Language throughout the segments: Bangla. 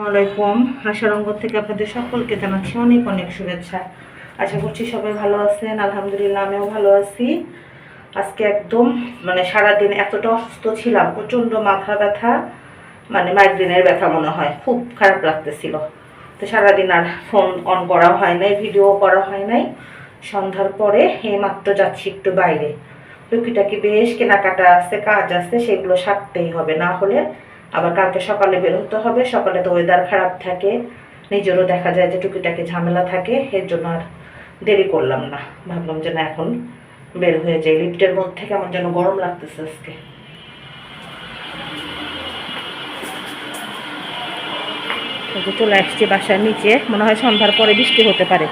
আসসালামাইকুম আশারঙ্গ থেকে আপনাদের সকলকে জানাচ্ছি অনেক অনেক শুভেচ্ছা। আশা করছি সবাই ভালো আছেন, আলহামদুলিল্লাহ আমিও ভালো আছি। আজকে একদম মানে সারাদিন এতটা অসুস্থ ছিলাম, প্রচণ্ড মাথা ব্যথা মানে মাইগ্রেনের ব্যথা মনে হয়, খুব খারাপ লাগতেছিল। তো সারাদিন আর ফোন অন করা হয় নাই ভিডিও করা হয় নাই। সন্ধ্যার পরে এই মাত্র যাচ্ছি একটু বাইরে। টুকিটাকি বেশ কেনাকাটা আছে, কাজ আছে, সেগুলো সারতেই হবে, না হলে আবার কালকে সকালে বের হতে হবে, সকালে তো ওয়েদার খারাপ থাকে, নিজেরও দেখা যায় যে টুকিটাকি ঝামেলা থাকে, এর জন্য আর দেরি করলাম না। ভাবলাম যে না এখন বের হয়ে যাই, লিফটের মধ্যে কেমন যেন গরম লাগতেছে আজকে। চলে আসছি বাসার নিচে, মনে হয় সন্ধ্যার পরে বৃষ্টি হতে পারে।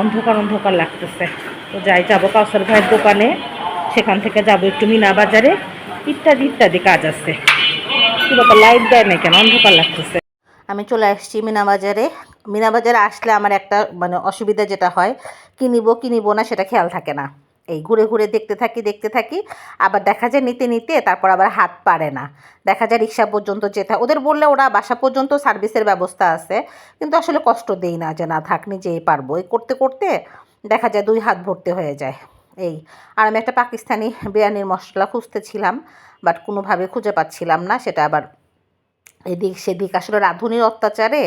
অন্ধকার অন্ধকার লাগতেছে। তো যাই, যাব কাউসার ভাইয়ের দোকানে, সেখান থেকে যাব একটু মিনা বাজারে, ইত্যাদি ইত্যাদি কাজ আছে। আমি চলে আসছি মিনা বাজারে মিনা বাজারে আসলে আমার একটা মানে অসুবিধা যেটা হয়, কি নিবো না সেটা খেয়াল থাকে না। এই ঘুরে ঘুরে দেখতে থাকি দেখতে থাকি, আবার দেখা যায় নিতে নিতে তারপর আবার হাত পারে না। দেখা যায় রিক্সা পর্যন্ত যেতে। ওদের বললে ওরা বাসা পর্যন্ত সার্ভিসের ব্যবস্থা আছে, কিন্তু আসলে কষ্ট দেই না যে না থাক নিজেই পারব। এই করতে করতে দেখা যায় দুই হাত ভরতে হয়ে যায়। এই, আর আমি একটা পাকিস্তানি বিরিয়ানির মশলা খুঁজতেছিলাম বাট কোনোভাবে খুঁজে পাচ্ছিলাম না, সেটা আবার এদিক সেদিক আসলে রাঁধুনির অত্যাচারে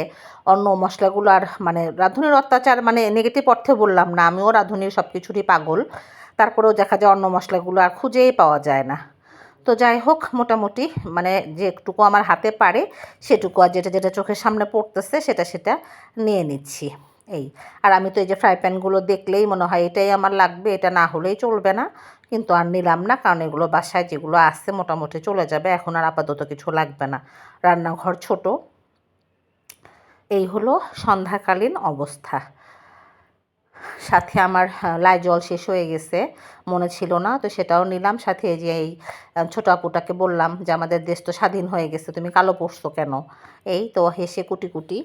অন্য মশলাগুলো আর মানে রাঁধুনির অত্যাচার মানে নেগেটিভ অর্থে বললাম না, আমিও রাঁধুনির সব কিছুরই পাগল, তারপরেও দেখা যায় অন্য মশলাগুলো আর খুঁজেই পাওয়া যায় না। তো যাই হোক, মোটামুটি মানে যেটুকু আমার হাতে পারে, সেটুকু আর যেটা যেটা চোখের সামনে পড়তেছে, সেটা সেটা নিয়ে নিচ্ছি। এই, আর আমি তো এই যে ফ্রাই প্যানগুলো দেখলেই মনে হয় এটাই আমার লাগবে, এটা না হলেই চলবে না। কিন্তু আর নিলাম না, কারণ এগুলো বাসায় যেগুলো আছে মোটামুটি চলে যাবে, এখন আর আপাতত কিছু লাগবে না। রান্নাঘর ছোট। এই হলো সন্ধ্যাকালীন অবস্থা। সাথে আমার লাইজল শেষ হয়ে গেছে, মনে ছিল না, তো সেটাও নিলাম। সাথে এই যে এই ছোটো আপুটাকে বললাম যে, আমাদের দেশ তো স্বাধীন হয়ে গেছে, তুমি কালো পড়ছো কেন? এই তো হেসে কুটি কুটি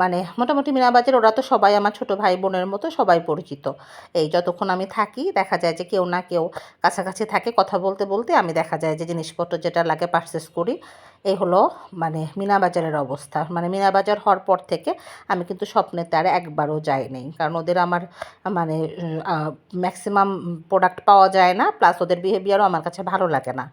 মানে মোটামুটি মিনাবাজার ওরা তো সবাই আমার ছোট ভাই বোনের মতো সবাই পরিচিত। এই যতক্ষণ আমি থাকি, দেখা যায় যে কেউ না কেউ কাছাকাছি থাকে কথা বলতে বলতে আমি দেখা যায় যে জিনিসপত্র যেটা লাগে পারচেস করি। এই হলো মানে মিনাবাজারের অবস্থা। মানে মিনাবাজার হওয়ার পর থেকে আমি কিন্তু স্বপ্নে তার একবারও যাইনি কারণ ওদের আমার মানে ম্যাক্সিমাম প্রোডাক্ট পাওয়া যায় না প্লাস ওদের বিহেভিয়ারও আমার কাছে ভালো লাগে না।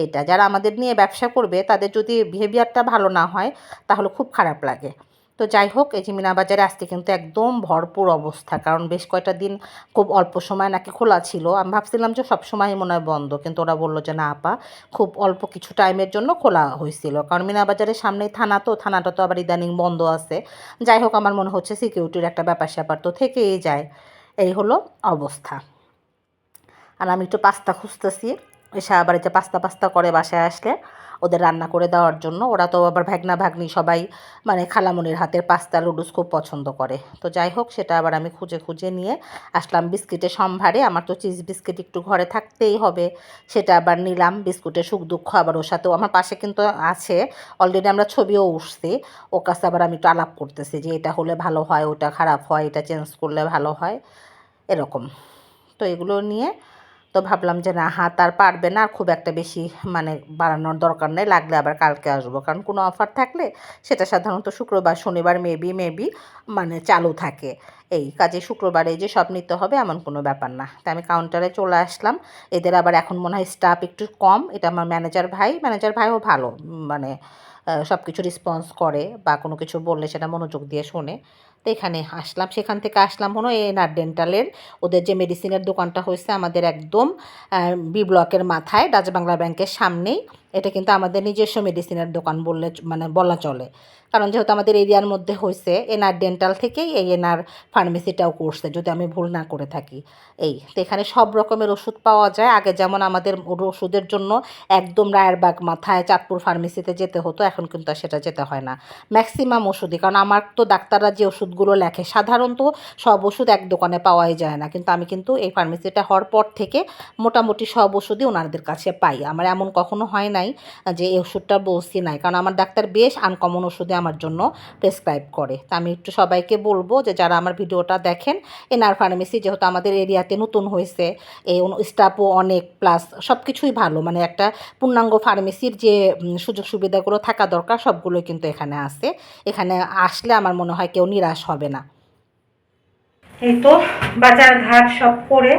এইটা যারা আমাদের নিয়ে ব্যবসা করবে, তাদের যদি বিহেভিয়ারটা ভালো না হয়, তাহলে খুব খারাপ লাগে। তো যাই হোক এই যে মিনাবাজারে আজকে কিন্তু একদম ভরপুর অবস্থা। কারণ বেশ কয়টা দিন খুব অল্প সময় নাকি খোলা ছিল। আমি ভাবছিলাম যে সব সময় মনে হয় বন্ধ। কিন্তু ওরা বলল যে, না আপা, খুব অল্প কিছু টাইমের জন্য খোলা হয়েছিল। কারণ মিনাবাজারের সামনেই থানা তো, থানাটা তো আবার ইদানিং বন্ধ আছে। যাই হোক, আমার মনে হচ্ছে সিকিউরিটির একটা ব্যাপার স্যাপার তো থেকেই যায়। এই হলো অবস্থা। আর আমি একটু পাস্তা খুঁজতেছি। আবার যে পাস্তা পাস্তা করে বাসায় আসলে ওদের রান্না করে দেওয়ার জন্য। ওরা তো আবার ভাগনা ভাগ্নি সবাই মানে খালামনির হাতের পাস্তা লুডুস খুব পছন্দ করে। তো যাই হোক, সেটা আবার আমি খুঁজে খুঁজে নিয়ে আসলাম বিস্কিটের সম্ভারে। আমার তো চিজ বিস্কিট একটু ঘরে থাকতেই হবে, সেটা আবার নিলাম বিস্কুটের সুখ দুঃখ আবার ওর সাথেও। আমার পাশে কিন্তু আছে অলরেডি আমরা ছবিও উঠছি ও কাছে আবার আমি একটু আলাপ করতেছি যে এটা হলে ভালো হয়, ওটা খারাপ হয়, এটা চেঞ্জ করলে ভালো হয়, এরকম। তো এগুলো নিয়ে তো ভাবলাম যে না, হাত আর পারবে না, আর খুব একটা বেশি মানে বাড়ানোর দরকার নেই, লাগলে আবার কালকে আসব। কারণ কোনো অফার থাকলে সেটা সাধারণত শুক্রবার, শনিবার মেবি মেবি মানে চালু থাকে। এই কাজে শুক্রবারে যে সব নিতে হবে এমন কোনো ব্যাপার না। তাই আমি কাউন্টারে চলে আসলাম। এদের আবার এখন মনে হয় স্টাফ একটু কম। এটা আমার ম্যানেজার ভাই। ম্যানেজার ভাইও ভালো। মানে সব কিছু রেসপন্স করে বা কোনো কিছু বললে সেটা মনোযোগ দিয়ে শোনে। এখানে আসলাম, সেখান থেকে আসলাম হলো এনআর ডেন্টালের ওদের যে মেডিসিনের দোকানটা হয়েছে আমাদের একদম বি ব্লকের মাথায় ডাচ বাংলা ব্যাংকের সামনেই। এটা কিন্তু আমাদের নিজস্ব মেডিসিনের দোকান বললে মানে বলা চলে। কারণ যেহেতু আমাদের এরিয়ার মধ্যে হয়েছে এনআর ডেন্টাল থেকেই এই এনআর ফার্মেসিটাও করছে, যদি আমি ভুল না করে থাকি। এই, তো এখানে সব রকমের ওষুধ পাওয়া যায়। আগে যেমন আমাদের ওষুধের জন্য একদম রায়েরবাগ মাথায় চাঁদপুর ফার্মেসিতে যেতে হতো, এখন কিন্তু সেটা যেতে হয় না। ম্যাক্সিমাম ওষুধই, কারণ আমার তো ডাক্তাররা যে ওষুধগুলো লেখে, সাধারণত সব ওষুধ এক দোকানে পাওয়াই যায় না। কিন্তু আমি কিন্তু এই ফার্মেসিটা হওয়ার পর থেকে মোটামুটি সব ওষুধই ওনাদের কাছে পাই। আমার এমন কখনো হয় নাই নাই, যে এই ওষুধটা বলছি নাই। কারণ আমার ডাক্তার বেশ আনকমন ওষুধে আমার জন্য প্রেসক্রাইব করে। তা আমি একটু সবাইকে বলব যে, যারা আমার ভিডিওটা দেখেন, এনআর ফার্মেসি যেহেতু আমাদের এরিয়াতে নতুন হয়েছে এই স্টাফও অনেক প্লাস সব কিছুই ভালো। মানে একটা পূর্ণাঙ্গ ফার্মেসির যে সুযোগ সুবিধাগুলো থাকা দরকার, সবগুলোই কিন্তু এখানে আছে। এখানে আসলে আমার মনে হয় কেউ নিরাশ হবে না। এই তো বাজার ঘাট সব করে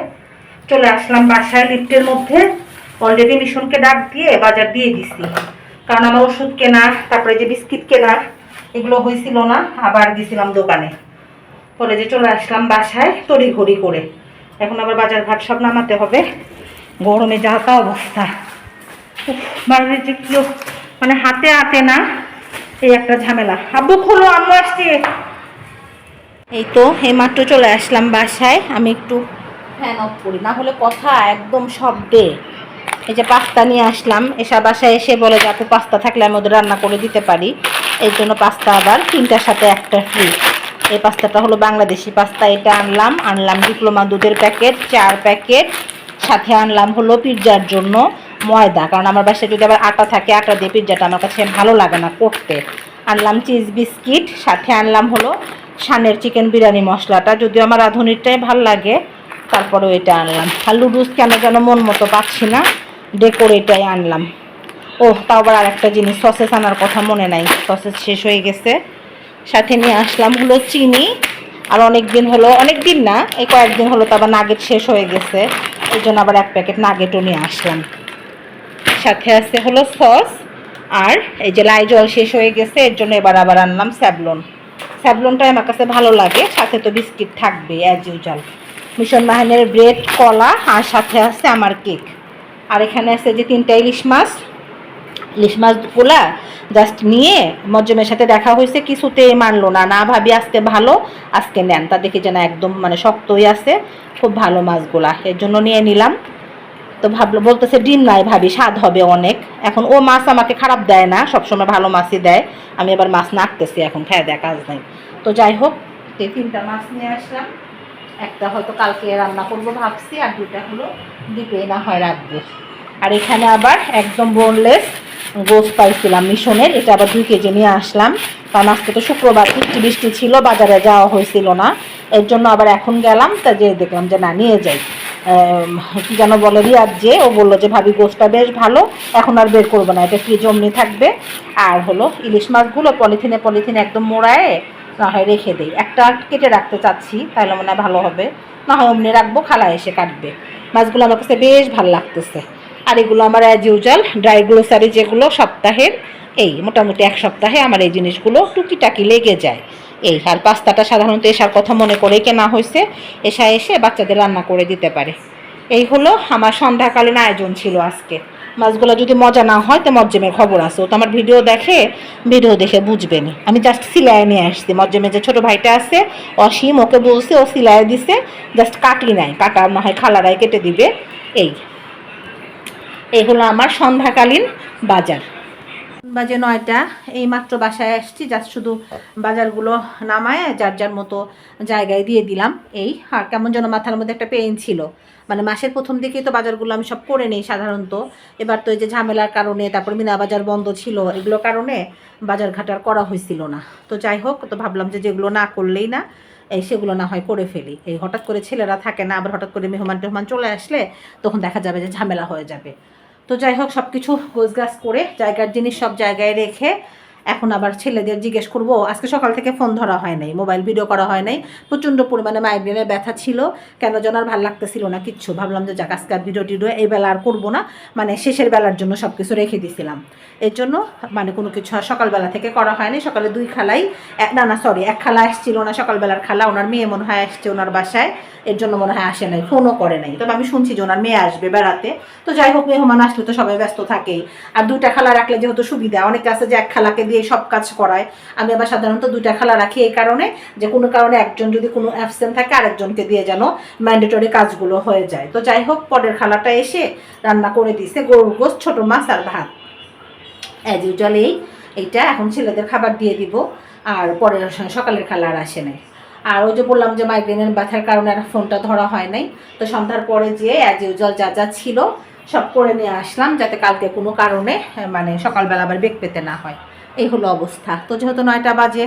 চলে আসলাম বাসায় লিফটের মধ্যে। অলরেডি মিশনকে ডাক দিয়ে বাজার দিয়ে দিছি। কারণ আমার ওষুধ কেনা তারপরে যে বিস্কিট কেনা এগুলো হয়েছিল না, আবার গেছিলাম দোকানে। পরে যে চলে আসলাম বাসায় তড়ি ঘড়ি করে। এখন আবার বাজার ঘাট সব নামাতে হবে। গরমে যা তা অবস্থা। বাড়ির যে কেউ মানে হাতে হাতে না, এই একটা ঝামেলা। আব্বু, খোলো, আম্মু আসছে। এই তো, এই মাত্র চলে আসলাম বাসায়। আমি একটু ফ্যান অফ করি না হলে কথা একদম শব্দে। এই যে পাস্তা নিয়ে আসলাম, এসা বাসায় এসে বলে যে, আপু, পাস্তা থাকলে আমি ওদের রান্না করে দিতে পারি। এই জন্য পাস্তা আবার তিনটার সাথে একটা ফ্রি এই পাস্তাটা হলো বাংলাদেশি পাস্তা, এটা আনলাম আনলাম ডিপ্লোমা দুধের প্যাকেট, চার প্যাকেট। সাথে আনলাম হলো পিৎজার জন্য ময়দা, কারণ আমার বাসায় যদি আবার আটা থাকে, আটা দিয়ে পিৎজাটা আমার কাছে ভালো লাগে না করতে। আনলাম চিজ বিস্কিট, সাথে আনলাম হলো সানের চিকেন বিরিয়ানি মশলাটা, যদিও আমার রাঁধুনিরটাই ভালো লাগে, তারপরেও এটা আনলাম। আর লুডুস কেন যেন মন মতো পাচ্ছি না। ডেকোর এটাই আনলাম। ও তাও আবার আরেকটা জিনিস, সসেস আনার কথা মনে নাই। সসেস শেষ হয়ে গেছে। সাথে নিয়ে আসলাম হলো চিনি। আর অনেক দিন হলো, অনেক দিন না, এই কয়েকদিন হলো তো আবার নাগেট শেষ হয়ে গেছে। এই জন্য আবার এক প্যাকেট নাগেটও নিয়ে আসলাম। সাথে আছে হলো সস। আর এই যে লাই জল শেষ হয়ে গেছে, এর জন্য এবার আবার আনলাম স্যাবলন স্যাবলনটাই আমার কাছে ভালো লাগে, সাথে তো বিস্কিট থাকবে অ্যাজ ইউজাল মিশন বাহিনীর ব্রেড, কলা, আর সাথে আছে আমার কেক। আর এখানে আছে যে তিনটা ইলিশ মাছ। ইলিশ মাছগুলা জাস্ট নিয়ে মজ্জমের সাথে দেখা হয়েছে কিছুতে মানলো না। না ভাবি আজকে ভালো, আজকে নেন। তা দেখি যেন একদম মানে শক্তই আছে, খুব ভালো মাছগুলা। এর জন্য নিয়ে নিলাম। তো ভাবলো বলতেছে ডিম নাই ভাবি, স্বাদ হবে অনেক। এখন ও মাছ আমাকে খারাপ দেয় না, সবসময় ভালো মাছই দেয়। আমি এবার মাছ নাড়তেছি এখন, খায় দেয় কাজ নাই। তো যাই হোক, এই তিনটা মাছ নিয়ে আসলাম। একটা হয়তো কালকে রান্না করব ভাবছি, আর দুটা হলো ডিপে না হয় রাখব। আর এখানে আবার একদম বোনলেস গোস পাইছিলাম মিশনের, এটা আবার দুই কেজি নিয়ে আসলাম। কারণ আজকে তো শুক্রবার বৃষ্টি বৃষ্টি ছিল, বাজারে যাওয়া হয়েছিল না। এর জন্য আবার এখন গেলাম, তা যে দেখলাম যে না, নিয়ে যাই। কি যেন বলে রিয়াদ যে, ও বলল যে, ভাবি গোসটা বেশ ভালো, এখন আর বের করব না, এটা ফ্রিজ অমনি থাকবে। আর হলো ইলিশ মাছগুলো পলিথিনে পলিথিনে একদম মোড়ায় না হয় রেখে দেই। একটা কেটে রাখতে চাচ্ছি, তাহলে মনে হয় ভালো হবে। না হয় অমনি রাখব খালা এসে কাটবে। মাছগুলো আমার কাছে বেশ ভালো লাগতেছে। আর এগুলো আমার অ্যাজ ইউজাল ড্রাই গ্লোসারি যেগুলো সপ্তাহের, এই মোটামুটি এক সপ্তাহে আমার এই জিনিসগুলো টুকিটাকি লেগে যায়। এই, আর পাস্তাটা সাধারণত এসার কথা মনে করেই কেনা হয়েছে এসা এসে বাচ্চাদের রান্না করে দিতে পারে। এই হলো আমার সন্ধ্যাকালীন আয়োজন ছিল আজকে। মাছগুলো যদি মজা না হয়, তো মজ্জেমের খবর আছে। ও তো আমার ভিডিও দেখে ভিডিও দেখে বুঝবেনি। আমি জাস্ট সিলাই নিয়ে আসছি। মজ্জেমের যে ছোটো ভাইটা আছে, অসীম, ওকে বলছে, ও সিলাই দিছে জাস্ট কাটি নাই। কাটা না হয় খালারাই কেটে দিবে। এই। এই হলো আমার সন্ধ্যাকালীন বাজার। বাজে নয়টা। এই মাত্র বাসায় আসছি জাস্ট শুধু বাজারগুলো নামায়, যার যার মতো জায়গায় দিয়ে দিলাম। এই। আর কেমন যেন মাথার মধ্যে একটা পেইন ছিল। মানে মাসের প্রথম দিকেই তো বাজারগুলো আমি সব করে নিই সাধারণত। এবার তো এই যে ঝামেলার কারণে, তারপর মিনা বাজার বন্ধ ছিল এগুলোর কারণে বাজার ঘাটার করা হয়েছিল না। তো যাই হোক, তো ভাবলাম যে যেগুলো না করলেই না, এই সেগুলো না হয় করে ফেলি। এই হঠাৎ করে ছেলেরা থাকে না, আবার হঠাৎ করে মেহমান টেহমান চলে আসলে তখন দেখা যাবে যে ঝামেলা হয়ে যাবে। তো যাই হোক সব কিছু গোছগাছ করে, জায়গার জিনিস সব জায়গায় রেখে এখন আবার ছেলেদের জিজ্ঞেস করব, আজকে সকাল থেকে ফোন ধরা হয় নাই, মোবাইল ভিডিও করা হয় নাই, প্রচণ্ড পরিমাণে মাইগ্রেনের ব্যথা ছিল, কেন যেন আর ভালো লাগতেছিল না কিচ্ছু। ভাবলাম যে যাক, আজকে আর ভিডিও টিডিও এই বেলা আর করব না মানে শেষের বেলার জন্য সব কিছু রেখে দিছিলাম। এর জন্য মানে কোনো কিছু সকালবেলা থেকে করা হয়নি, সকালে দুই খালাই না না সরি এক খালা আসছিল না সকালবেলার খালা, ওনার মেয়ে মনে হয় আসছে ওনার বাসায়, এর জন্য মনে হয় আসে নাই ফোনও করে নাই। তবে আমি শুনছি যে ওনার মেয়ে আসবে বেড়াতে, তো যাই হোক, মেহমান আসলে তো সবাই ব্যস্ত থাকেই। আর দুইটা খালা রাখলে যেহেতু সুবিধা, অনেকে আছে যে এক খালাকে দিয়ে সব কাজ করায়। আমি আবার সাধারণত দুইটা খেলা রাখি এই কারণে, যে কোনো কারণে একজন যদি কোনো অ্যাবসেন্ট থাকে, আরেকজনকে দিয়ে যেন ম্যান্ডেটরি কাজগুলো হয়ে যায়। তো যাই হোক, পরের খালাটা এসে রান্না করে দিছে গরুর গোস ছোটো মাছ আর ভাত। অ্যাজ ইউজুয়াল এই, এইটা এখন ছেলেদের খাবার দিয়ে দিব, আর পরের সকালের খালা আর আসে নাই। আর ওই যে বললাম যে মাইগ্রেনের ব্যথার কারণে আর ফোনটা ধরা হয় নাই। তো সন্ধ্যার পরে যেয়ে অ্যাজ ইউজুয়াল যা যা ছিল সব করে নিয়ে আসলাম, যাতে কালকে কোনো কারণে মানে সকালবেলা আবার বেগ পেতে না হয়। এই হলো অবস্থা। তো যেহেতু নয়টা বাজে,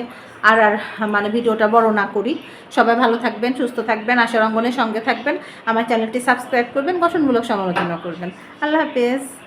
আর আর মানে ভিডিওটা বড় না করি, সবাই ভালো থাকবেন, সুস্থ থাকবেন, আশার অঙ্গনের সঙ্গে থাকবেন। আমার চ্যানেলটি সাবস্ক্রাইব করবেন, গঠনমূলক সমালোচনা করবেন। আল্লাহ হাফেজ।